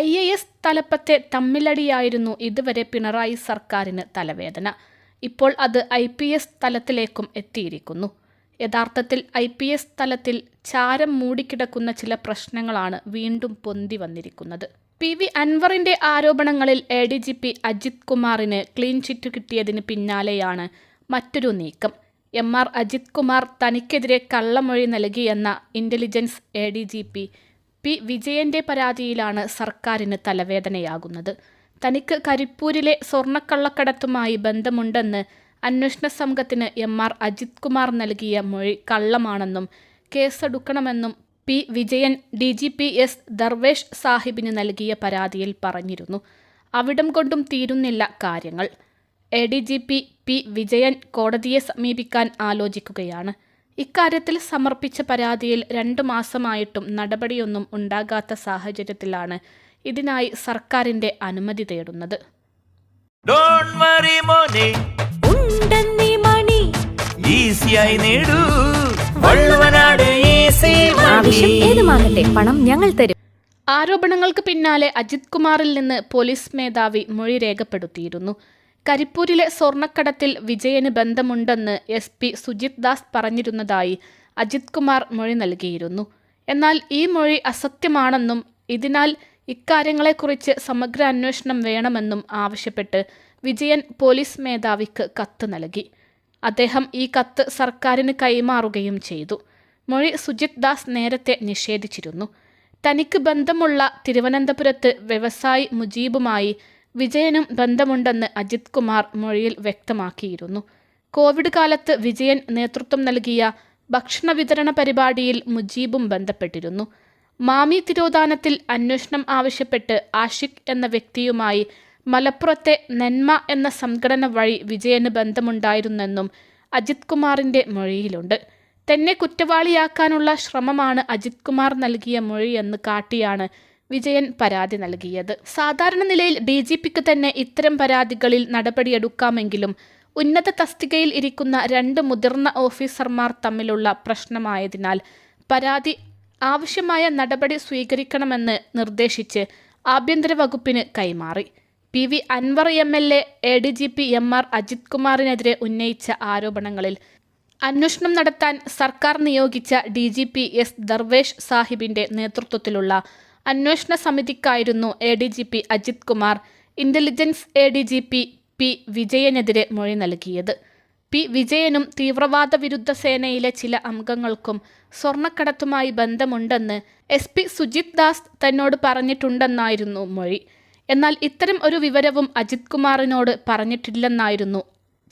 I A S തലപ്പത്തെ തമ്മിലടിയായിരുന്നു ഇതുവരെ പിണറായി സർക്കാരിന് തലവേദന. ഇപ്പോൾ അത് ഐ പി എസ് തലത്തിലേക്കും എത്തിയിരിക്കുന്നു. യഥാർത്ഥത്തിൽ ഐ പി എസ് തലത്തിൽ ചാരം മൂടിക്കിടക്കുന്ന ചില പ്രശ്നങ്ങളാണ് വീണ്ടും പൊന്തി വന്നിരിക്കുന്നത്. പി വി അൻവറിന്റെ ആരോപണങ്ങളിൽ A D G P Ajith കുമാറിന് ക്ലീൻ ചിറ്റ് കിട്ടിയതിന് പിന്നാലെയാണ് മറ്റൊരു നീക്കം. എം ആർ അജിത് കുമാർ തനിക്കെതിരെ കള്ളമൊഴി നൽകിയെന്ന intelligence A D G P P വിജയന്റെ പരാതിയിലാണ് സർക്കാരിന് തലവേദനയാകുന്നത്. തനിക്ക് കരിപ്പൂരിലെ സ്വർണക്കള്ളക്കടത്തുമായി ബന്ധമുണ്ടെന്ന് അന്വേഷണ സംഘത്തിന് എം ആർ അജിത് കുമാർ നൽകിയ മൊഴി കള്ളമാണെന്നും കേസെടുക്കണമെന്നും P Vijayan D G P S Darvesh സാഹിബിന് നൽകിയ പരാതിയിൽ പറഞ്ഞിരുന്നു. അവിടം കൊണ്ടും തീരുന്നില്ല കാര്യങ്ങൾ. A D G P P Vijayan കോടതിയെ സമീപിക്കാൻ ആലോചിക്കുകയാണ്. ഇക്കാര്യത്തിൽ സമർപ്പിച്ച പരാതിയിൽ രണ്ടു മാസമായിട്ടും നടപടിയൊന്നും ഉണ്ടാകാത്ത സാഹചര്യത്തിലാണ് ഇതിനായി സർക്കാരിന്റെ അനുമതി തേടുന്നത്. ഡോണ്ട് വറി മോനെ. ഉണ്ടെന്നീ മണി. ഈസിയായി നേടൂ. വള്ളുവനാട് ഈസി ആവശ്യം ഏതുമാകട്ടെ പണം ഞങ്ങൾ തരും. ആരോപണങ്ങൾക്ക് പിന്നാലെ അജിത് കുമാറിൽ നിന്ന് പോലീസ് മേധാവി മൊഴി രേഖപ്പെടുത്തിയിരുന്നു. കരിപ്പൂരിലെ സ്വർണക്കടത്തിൽ വിജയന് ബന്ധമുണ്ടെന്ന് എസ് പി സുജിത് ദാസ് പറഞ്ഞിരുന്നതായി അജിത് കുമാർ മൊഴി നൽകിയിരുന്നു. എന്നാൽ ഈ മൊഴി അസത്യമാണെന്നും ഇതിനാൽ ഇക്കാര്യങ്ങളെക്കുറിച്ച് സമഗ്ര അന്വേഷണം വേണമെന്നും ആവശ്യപ്പെട്ട് വിജയൻ പോലീസ് മേധാവിക്ക് കത്ത് നൽകി. അദ്ദേഹം ഈ കത്ത് സർക്കാരിന് കൈമാറുകയും ചെയ്തു. മൊഴി സുജിത് ദാസ് നേരത്തെ നിഷേധിച്ചിരുന്നു. തനിക്ക് ബന്ധമുള്ള തിരുവനന്തപുരത്ത് വ്യവസായി മുജീബുമായി വിജയനും ബന്ധമുണ്ടെന്ന് അജിത് കുമാർ മൊഴിയിൽ വ്യക്തമാക്കിയിരുന്നു. കോവിഡ് കാലത്ത് വിജയൻ നേതൃത്വം നൽകിയ ഭക്ഷണ വിതരണ പരിപാടിയിൽ മുജീബും ബന്ധപ്പെട്ടിരുന്നു. മാമി തിരോധാനത്തിൽ അന്വേഷണം ആവശ്യപ്പെട്ട് ആഷിഖ് എന്ന വ്യക്തിയുമായി മലപ്പുറത്തെ നന്മ എന്ന സംഘടന വഴി വിജയന് ബന്ധമുണ്ടായിരുന്നെന്നും അജിത് കുമാറിന്റെ മൊഴിയിലുണ്ട്. തന്നെ കുറ്റവാളിയാക്കാനുള്ള ശ്രമമാണ് അജിത് കുമാർ നൽകിയ മൊഴിയെന്ന് കാട്ടിയാണ് വിജയൻ പരാതി നൽകിയത്. സാധാരണ നിലയിൽ ഡി ജി പിക്ക് തന്നെ ഇത്തരം പരാതികളിൽ നടപടിയെടുക്കാമെങ്കിലും ഉന്നത തസ്തികയിൽ ഇരിക്കുന്ന രണ്ട് മുതിർന്ന ഓഫീസർമാർ തമ്മിലുള്ള പ്രശ്നമായതിനാൽ പരാതി ആവശ്യമായ നടപടി സ്വീകരിക്കണമെന്ന് നിർദ്ദേശിച്ച് ആഭ്യന്തര വകുപ്പിന് കൈമാറി. P V Anvar M L A A D G P M R Ajith കുമാറിനെതിരെ ഉന്നയിച്ച ആരോപണങ്ങളിൽ അന്വേഷണം നടത്താൻ സർക്കാർ നിയോഗിച്ച D G P S Darvesh സാഹിബിന്റെ നേതൃത്വത്തിലുള്ള അന്വേഷണ സമിതിക്കായിരുന്നു A D G P Ajith Kumar. Intelligence A D G P P വിജയനെതിരെ മൊഴി നൽകിയത്. പി വിജയനും തീവ്രവാദ വിരുദ്ധ സേനയിലെ ചില അംഗങ്ങൾക്കും സ്വർണക്കടത്തുമായി ബന്ധമുണ്ടെന്ന് എസ് പി സുജിത് ദാസ് തന്നോട് പറഞ്ഞിട്ടുണ്ടെന്നായിരുന്നു മൊഴി. എന്നാൽ ഇത്തരം ഒരു വിവരവും അജിത് കുമാറിനോട് പറഞ്ഞിട്ടില്ലെന്നായിരുന്നു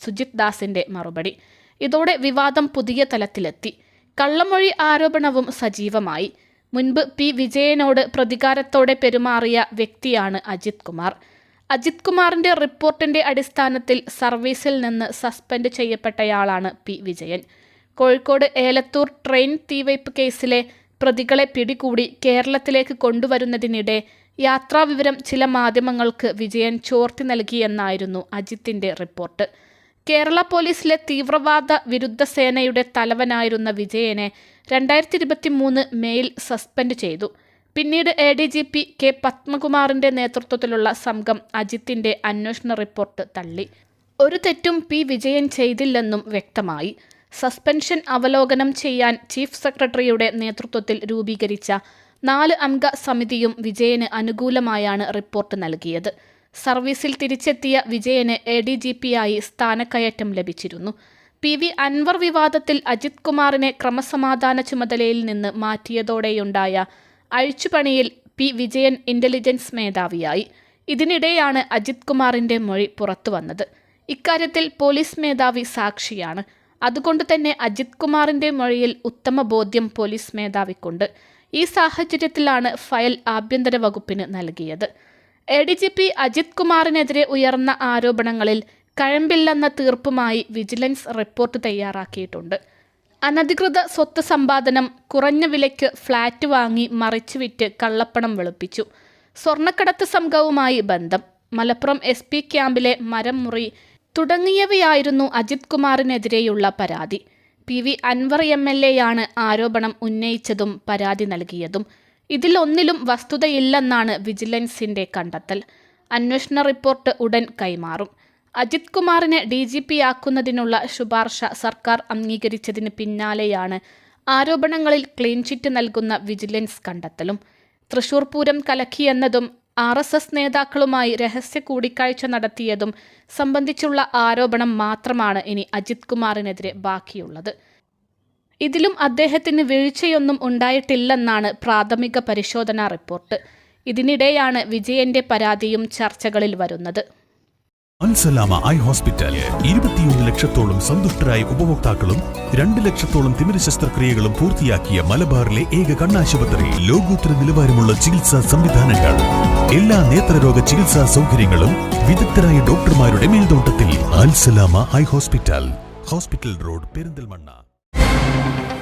സുജിത് ദാസിന്റെ മറുപടി. ഇതോടെ വിവാദം പുതിയ തലത്തിലെത്തി. കള്ളമൊഴി ആരോപണവും സജീവമായി. മുൻപ് പി വിജയനോട് പ്രതികാരത്തോടെ പെരുമാറിയ വ്യക്തിയാണ് അജിത് കുമാർ. അജിത് കുമാറിന്റെ റിപ്പോർട്ടിന്റെ അടിസ്ഥാനത്തിൽ സർവീസിൽ നിന്ന് സസ്പെൻഡ് ചെയ്യപ്പെട്ടയാളാണ് പി വിജയൻ. കോഴിക്കോട് ഏലത്തൂർ ട്രെയിൻ തീവയ്പ് കേസിലെ പ്രതികളെ പിടികൂടി കേരളത്തിലേക്ക് കൊണ്ടുവരുന്നതിനിടെ യാത്രാവിവരം ചില മാധ്യമങ്ങൾക്ക് വിജയൻ ചോർത്തി നൽകിയെന്നായിരുന്നു അജിത്തിന്റെ റിപ്പോർട്ട്. കേരള പോലീസിലെ തീവ്രവാദ വിരുദ്ധ സേനയുടെ തലവനായിരുന്ന വിജയനെ രണ്ടായിരത്തി ഇരുപത്തി മൂന്ന് മേയിൽ സസ്പെൻഡ് ചെയ്തു. പിന്നീട് A D G P K പത്മകുമാറിന്റെ നേതൃത്വത്തിലുള്ള സംഘം അജിത്തിന്റെ അന്വേഷണ റിപ്പോർട്ട് തള്ളി. ഒരു തെറ്റും പി വിജയൻ ചെയ്തില്ലെന്നും വ്യക്തമായി. സസ്പെൻഷൻ അവലോകനം ചെയ്യാൻ ചീഫ് സെക്രട്ടറിയുടെ നേതൃത്വത്തിൽ രൂപീകരിച്ച നാല് അംഗ സമിതിയും വിജയന് അനുകൂലമായാണ് റിപ്പോർട്ട് നൽകിയത്. സർവീസിൽ തിരിച്ചെത്തിയ വിജയന് എ ഡി ജി പിയായി സ്ഥാനക്കയറ്റം ലഭിച്ചിരുന്നു. പി വി അൻവർ വിവാദത്തിൽ അജിത് കുമാറിനെ ക്രമസമാധാന ചുമതലയിൽ നിന്ന് മാറ്റിയതോടെയുണ്ടായ അഴിച്ചുപണിയിൽ പി വിജയൻ ഇന്റലിജൻസ് മേധാവിയായി. ഇതിനിടെയാണ് അജിത് കുമാറിന്റെ മൊഴി പുറത്തുവന്നത് ഇക്കാര്യത്തിൽ പോലീസ് മേധാവി സാക്ഷിയാണ്. അതുകൊണ്ട് തന്നെ അജിത് കുമാറിന്റെ മൊഴിയിൽ ഉത്തമ ബോധ്യം പോലീസ് മേധാവിക്കുണ്ട്. ഈ സാഹചര്യത്തിലാണ് ഫയൽ ആഭ്യന്തര വകുപ്പിന് നൽകിയത്. A D G P Ajith കുമാറിനെതിരെ ഉയർന്ന ആരോപണങ്ങളിൽ കഴമ്പില്ലെന്ന തീർപ്പുമായി വിജിലൻസ് റിപ്പോർട്ട് തയ്യാറാക്കിയിട്ടുണ്ട്. അനധികൃത സ്വത്ത് സമ്പാദനം കുറഞ്ഞ വിലയ്ക്ക് ഫ്ളാറ്റ് വാങ്ങി മറിച്ചുവിറ്റ് കള്ളപ്പണം വെളുപ്പിച്ചു. സ്വർണക്കടത്ത് സംഘവുമായി ബന്ധം. മലപ്പുറം എസ് പി ക്യാമ്പിലെ മരം മുറി തുടങ്ങിയവയായിരുന്നു അജിത് കുമാറിനെതിരെയുള്ള പരാതി. P V Anvar M L എയാണ് ആരോപണം ഉന്നയിച്ചതും പരാതി നൽകിയതും. ഇതിലൊന്നിലും വസ്തുതയില്ലെന്നാണ് വിജിലൻസിന്റെ കണ്ടെത്തൽ. അന്വേഷണ റിപ്പോർട്ട് ഉടൻ കൈമാറും. അജിത് കുമാറിനെ ഡി ജി പി ആക്കുന്നതിനുള്ള ശുപാർശ സർക്കാർ അംഗീകരിച്ചതിന് പിന്നാലെയാണ് ആരോപണങ്ങളിൽ ക്ലീൻ ചിറ്റ് നൽകുന്ന വിജിലൻസ് കണ്ടെത്തലും. തൃശൂർ പൂരം കലക്കിയെന്നതും ആർ എസ് എസ് നേതാക്കളുമായി രഹസ്യ കൂടിക്കാഴ്ച നടത്തിയതും സംബന്ധിച്ചുള്ള ആരോപണം മാത്രമാണ് ഇനി അജിത് കുമാറിനെതിരെ ബാക്കിയുള്ളത്. ഇതിലും അദ്ദേഹത്തിന് വീഴ്ചയൊന്നും ഉണ്ടായിട്ടില്ലെന്നാണ് പ്രാഥമിക പരിശോധനാ റിപ്പോർട്ട്. ഇതിനിടെയാണ് വിജയന്റെ പരാതിയും ചർച്ചകളിൽ വരുന്നത്. അൽസലാമ ഐ ഹോസ്പിറ്റൽ ഇരുപത്തിയൊന്ന് ലക്ഷത്തോളം സന്തുഷ്ടരായ ഉപഭോക്താക്കളും രണ്ട് ലക്ഷത്തോളം തിമിര ശസ്ത്രക്രിയകളും പൂർത്തിയാക്കിയ മലബാറിലെ ഏക കണ്ണാശുപത്രി. ലോകോത്തര നിലവാരമുള്ള ചികിത്സാ സംവിധാനങ്ങൾ. എല്ലാ നേത്രരോഗ ചികിത്സാ സൗകര്യങ്ങളും വിദഗ്ധരായ ഡോക്ടർമാരുടെ മേൽനോട്ടത്തിൽ. Alsalama eye hospital. Hospital road Perinthalmanna. Música